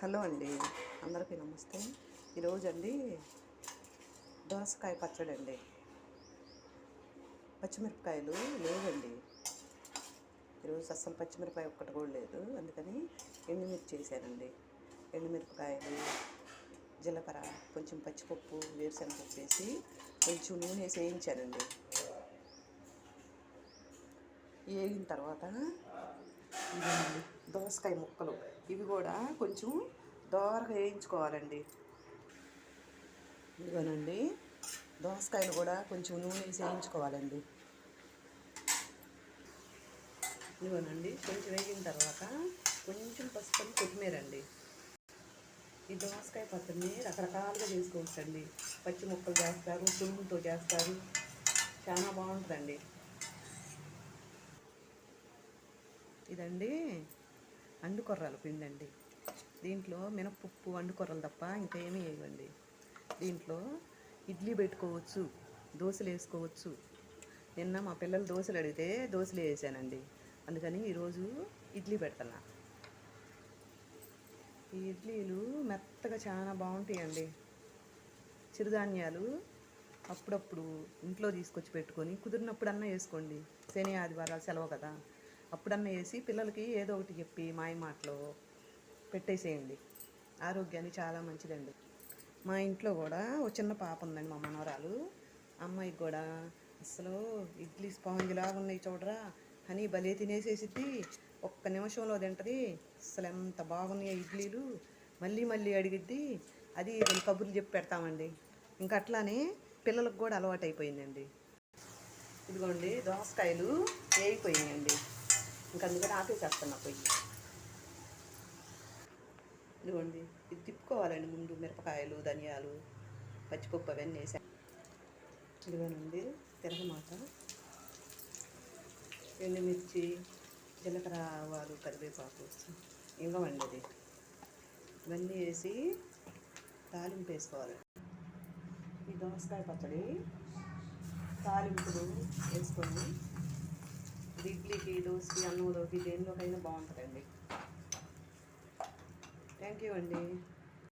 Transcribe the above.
Hello అండి. అందరికీ నమస్తే. ఈరోజు అండి దోసకాయ పచ్చడి అండి పచ్చిమిరపకాయలు లేవండి. ఈరోజు అస్సలు పచ్చిమిరపకాయ ఒక్కటి కూడా లేదు. అందుకని ఎండుమిర్చి చేశానండి. ఎండుమిరపకాయలు జీలకర్ర కొంచెం పచ్చిపప్పు వేరుశనగపప్పు వేసి కొంచెం నూనె వేసి వేయించానండి. వేగిన తర్వాత దోసకాయ ముక్కలు. ఇవి కూడా కొంచెం దోరగా వేయించుకోవాలండి. ఇదిగోనండి దోసకాయలు కూడా కొంచెం నూనె వేసి వేయించుకోవాలండి. ఇదిగోనండి కొంచెం వేగిన తర్వాత కొంచెం పసుపు కొత్తిమీర అండి. ఈ దోసకాయ పచ్చడిని రకరకాలుగా చేసుకోవచ్చండి. పచ్చి ముక్కలు చేస్తారు తురుముతో చేస్తారు. చాలా బాగుంటుందండి. ఇదండి అండుకొర్రలు పిండి అండి దీంట్లో మినపప్పు అండుకొర్రలు తప్ప ఇంకా వేయండి దీంట్లో ఇడ్లీ పెట్టుకోవచ్చు దోశలు వేసుకోవచ్చు. నిన్న మా పిల్లలు దోశలు అడిగితే దోశలు వేసానండి. అందుకని ఈరోజు ఇడ్లీ పెడుతున్నా. ఈ ఇడ్లీలు మెత్తగా చాలా బాగుంటాయండి. చిరుధాన్యాలు అప్పుడప్పుడు ఇంట్లో తీసుకొచ్చి పెట్టుకొని కుదిరినప్పుడన్నా వేసుకోండి. శని ఆదివారాలు సెలవు కదా. అప్పుడన్నా వేసి పిల్లలకి ఏదో ఒకటి చెప్పి మాయ మాటలో పెట్టేసేయండి. ఆరోగ్యానికి చాలా మంచిదండి. మా ఇంట్లో కూడా ఒక చిన్న పాప ఉందండి మా మనవరాలు. అమ్మాయికి కూడా అసలు ఇడ్లీ స్పాంజ్లా ఉన్నాయి చూడరా. అని భలే తినేసేసిద్ది. ఒక్క నిమిషంలో తింటది. అసలు ఎంత బాగున్నాయి ఇడ్లీలు. మళ్ళీ మళ్ళీ అడిగిద్ది. అది రెండు కబుర్లు చెప్పి పెడతామండి. ఇంకా అట్లానే పిల్లలకు కూడా అలవాటు అయిపోయిందండి ఇదిగోండి దోసకాయలు వేగిపోయినాయండి. ఇంకా అందుకని ఆపేసేస్తున్నా పొయ్యి. ఇదిగోండి ఇది తిప్పుకోవాలండి ముందు మిరపకాయలు ధనియాలు పచ్చిపప్పు అవన్నీ వేసా. ఇదిగోనండి తిరగమాత ఎండుమిర్చి జీలకర్ర ఆవాలు కరివేపాకు ఇంగవండి అది. ఇవన్నీ వేసి తాలింపు వేసుకోవాలి. ఈ దోసకాయ పచ్చడి తాలింపులు వేసుకొని ఇడ్లీకి దోశకి అన్నంలోకి దేనిలోకైనా బాగుంటుందండి. థ్యాంక్ యూ అండి.